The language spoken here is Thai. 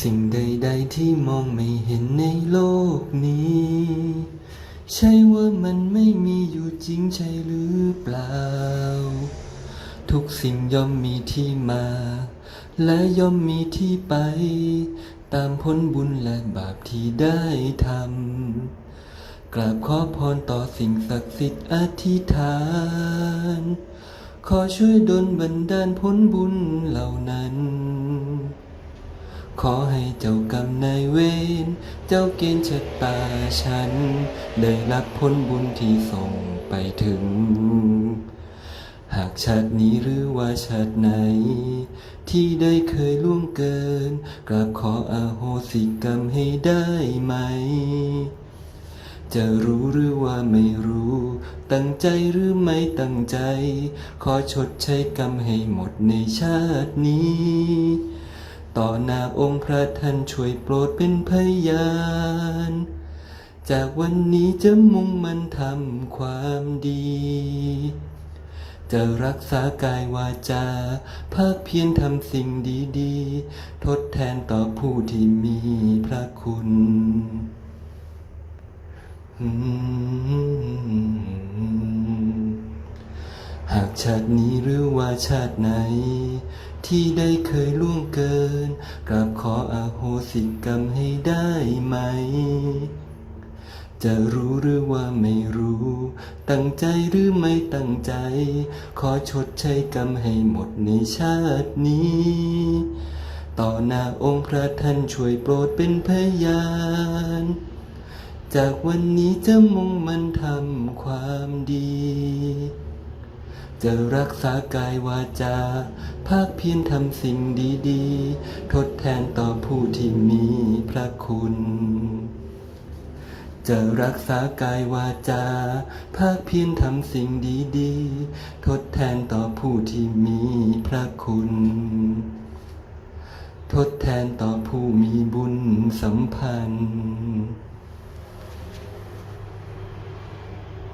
สิ่งใดๆที่มองไม่เห็นในโลกนี้ ใช่ว่ามันไม่มีอยู่จริงใช่หรือเปล่า ทุกสิ่งย่อมมีที่มา และย่อมมีที่ไป ตามผลบุญและบาปที่ได้ทำกราบขอพรต่อสิ่งศักดิ์สิทธิ์อธิษฐาน ขอช่วยดลบันดาลผลบุญเหล่านั้น ขอให้เจ้ากรรมนายเวร เจ้าเกณฑ์ชะตาฉัน ได้รับผลบุญที่ส่งไปถึง หากชาตินี้หรือว่าชาติไหน ที่ได้เคยล่วงเกิน กราบขออาโหสิกรรมให้ได้ไหม จะรู้หรือว่าไม่รู้ ตั้งใจหรือไม่ตั้งใจ ขอชดใช้กรรมให้หมดในชาตินี้ ต่อหน้าองค์พระท่านช่วยโปรดเป็นพยาน จากวันนี้จะมุ่งมันทำความดี จะรักษากายวาจา ภาคเพียรทำสิ่งดีๆ ทดแทนต่อผู้ที่มีพระคุณอื หากชาตินี้หรือว่าชาติไหน ที่ได้เคยล่วงเกินกราบขออาโหสิกรรมให้ได้ไหม จะรู้หรือว่าไม่รู้ ตั้งใจหรือไม่ตั้งใจ ขอชดใช้กรรมให้หมดในชาตินี้ ต่อหน้าองค์พระท่านช่วยโปรดเป็นพยานจากวันนี้จะมุ่งมันทำความดี จะรักษากายวาจา ภาคเพียรทำสิ่งดีๆ ทดแทนต่อผู้ที่มีพระคุณ จะรักษากายวาจา ภาคเพียรทำสิ่งดีๆ ทดแทนต่อผู้ที่มีพระคุณทดแทนต่อผู้มีบุญสัมพันธ์